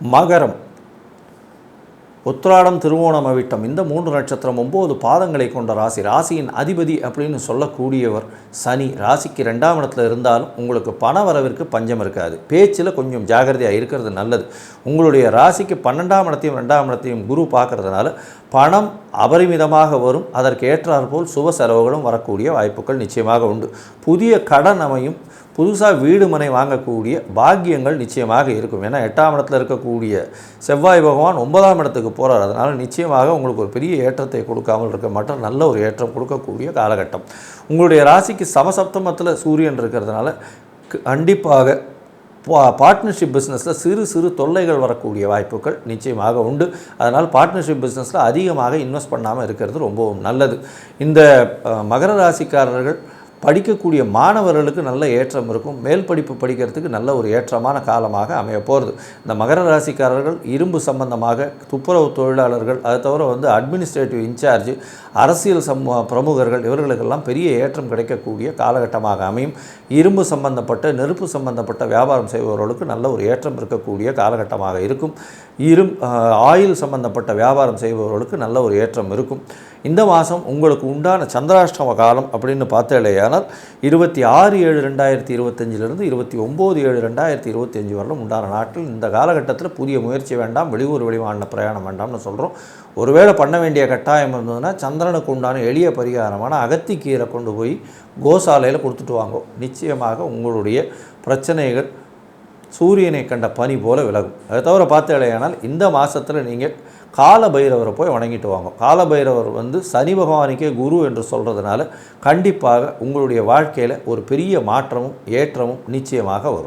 மகரம். உத்திராடம் திருவோணம் அவிட்டம். இந்த மூன்று நட்சத்திரம் ஒம்பது பாதங்களை கொண்ட ராசி. ராசியின் அதிபதி அப்படின்னு சொல்லக்கூடியவர் சனி. ராசிக்கு ரெண்டாம் இடத்துல இருந்தாலும் உங்களுக்கு பண வரவிற்கு பஞ்சம் இருக்காது. பேச்சில் கொஞ்சம் ஜாகிரதையாக இருக்கிறது நல்லது. உங்களுடைய ராசிக்கு பன்னெண்டாம் இடத்தையும் ரெண்டாம் இடத்தையும் குரு பார்க்கறதுனால பணம் அபரிமிதமாக வரும். அதற்கு ஏற்றாற்போல் சுப செலவுகளும் வரக்கூடிய வாய்ப்புகள் நிச்சயமாக உண்டு. புதிய கடன் அமையும். புதுசாக வீடு மனை வாங்கக்கூடிய பாக்கியங்கள் நிச்சயமாக இருக்கும். ஏன்னா எட்டாம் இடத்துல இருக்கக்கூடிய செவ்வாய் பகவான் ஒன்பதாம் இடத்துக்கு போகிறார் அதனால் நிச்சயமாக உங்களுக்கு ஒரு பெரிய ஏற்றத்தை கொடுக்காமல் இருக்க மாட்டோம் நல்ல ஒரு ஏற்றம் கொடுக்கக்கூடிய காலகட்டம். உங்களுடைய ராசிக்கு சமசப்தமத்தில் சூரியன் இருக்கிறதுனால கண்டிப்பாக பார்ட்னர்ஷிப் பிஸ்னஸில் சிறு சிறு தொல்லைகள் வரக்கூடிய வாய்ப்புகள் நிச்சயமாக உண்டு. அதனால் பார்ட்னர்ஷிப் பிஸ்னஸில் அதிகமாக இன்வெஸ்ட் பண்ணாமல் இருக்கிறது ரொம்பவும் நல்லது. இந்த மகர ராசிக்காரர்கள் படிக்கக்கூடிய மாணவர்களுக்கு நல்ல ஏற்றம் இருக்கும். மேல் படிப்பு படிக்கிறதுக்கு நல்ல ஒரு ஏற்றமான காலமாக அமைய போகிறது இந்த மகர ராசிக்காரர்கள் இரும்பு சம்பந்தமாக துப்புரவு தொழிலாளர்கள் அதை தவிர வந்து அட்மினிஸ்ட்ரேட்டிவ் இன்சார்ஜ் அரசியல் சம் பிரமுகர்கள் இவர்களுக்கெல்லாம் பெரிய ஏற்றம் கிடைக்கக்கூடிய காலகட்டமாக அமையும். இரும்பு சம்பந்தப்பட்ட நெருப்பு சம்பந்தப்பட்ட வியாபாரம் செய்பவர்களுக்கு நல்ல ஒரு ஏற்றம் இருக்கக்கூடிய காலகட்டமாக இருக்கும். இரும் ஆயில் சம்பந்தப்பட்ட வியாபாரம் செய்பவர்களுக்கு நல்ல ஒரு ஏற்றம் இருக்கும். இந்த மாதம் உங்களுக்கு உண்டான சந்திராஷ்டம காலம் அப்படின்னு பார்த்தாலேயானால் இருபத்தி ஆறு ஏழு ரெண்டாயிரத்தி இருபத்தஞ்சிலிருந்து இருபத்தி ஒம்பது ஏழு ரெண்டாயிரத்தி இருபத்தஞ்சி வரலும் உண்டான நாட்டில் இந்த காலகட்டத்தில் புதிய முயற்சி வேண்டாம் வெளியூர் வெளிமாநில பிரயாணம் வேண்டாம்னு சொல்கிறோம் ஒருவேளை பண்ண வேண்டிய கட்டாயம் இருந்ததுன்னா சந்திரனுக்கு உண்டான எளிய பரிகாரமான அகத்திக்கீரை கொண்டு போய் கோசாலையில் கொடுத்துட்டு வாங்க. நிச்சயமாக உங்களுடைய பிரச்சனைகள் சூரியனை கண்ட பனி போல விலகும். அதை தவிர பார்த்தேலையானால் இந்த மாதத்தில் நீங்கள் கால பைரவரை போய் வணங்கிட்டு வாங்க. கால பைரவர் வந்து சனி பகவானுக்கே குரு என்று சொல்கிறதுனால கண்டிப்பாக உங்களுடைய வாழ்க்கையில் ஒரு பெரிய மாற்றமும் ஏற்றமும் நிச்சயமாக வரும்.